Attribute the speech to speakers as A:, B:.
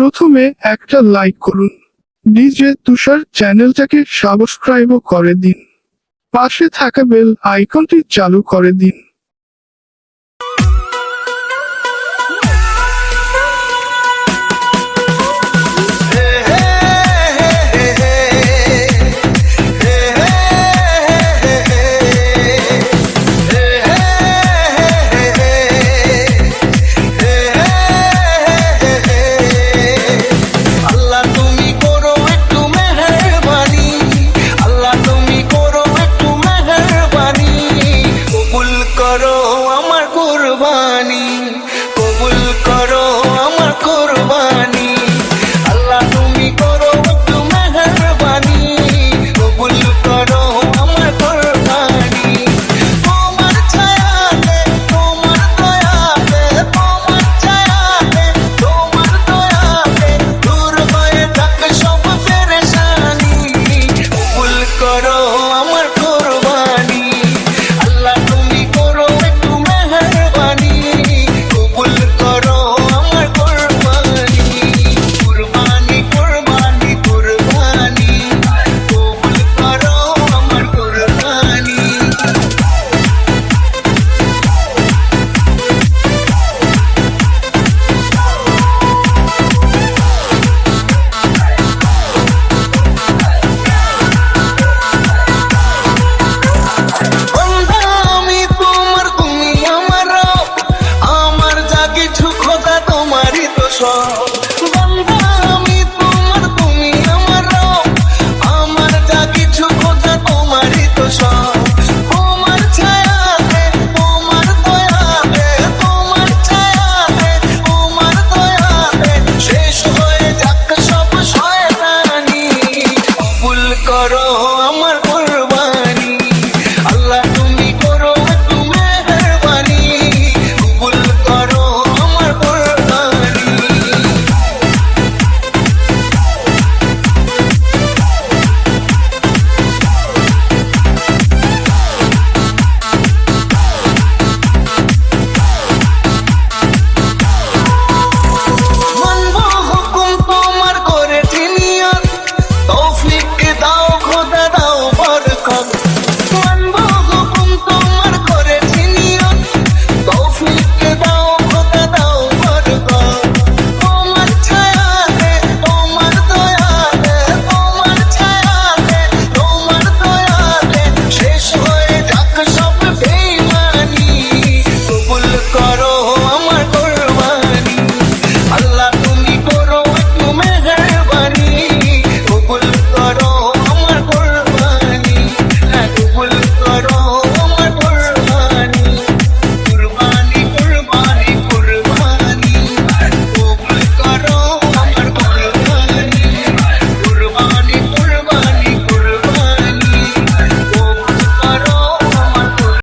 A: প্রথমে একটা লাইক করুন। ডিজে তুষার চ্যানেলটাকে সাবস্ক্রাইবও করে দিন। পাশে থাকা বেল আইকনটি চালু করে দিন। control.